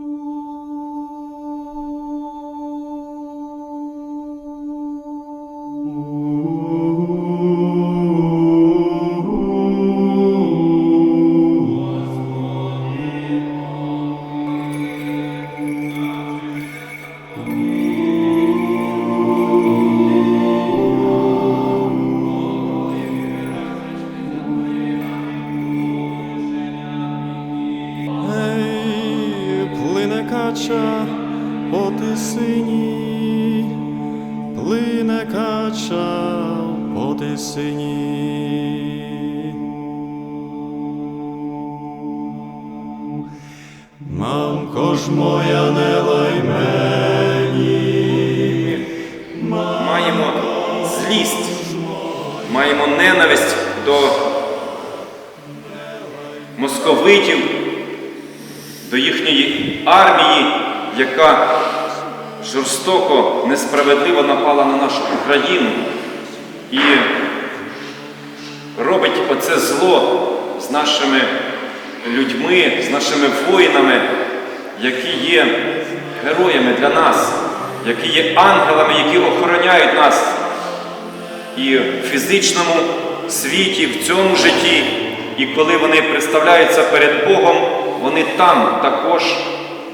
Ooh. Кача по тисині, плине кача по тисині. Мамко ж моя не лай маємо злість, маємо ненависть до московитів, до їхньої армії, яка жорстоко, несправедливо напала на нашу Україну і робить оце зло з нашими людьми, з нашими воїнами, які є героями для нас, які є ангелами, які охороняють нас і в фізичному світі, в цьому житті. І коли вони представляються перед Богом, вони там також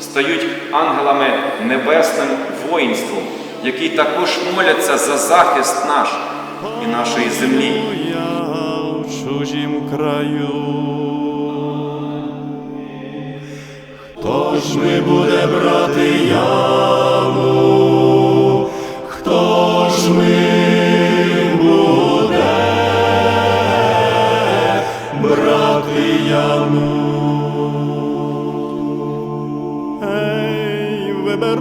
стають ангелами небесним воїнством, які також моляться за захист наш і нашої землі. чужім краю. Хто ж ми буде брати яву? Хто ж ми буде брати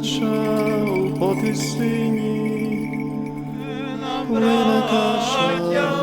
кача по тисині, плине кача по тисині.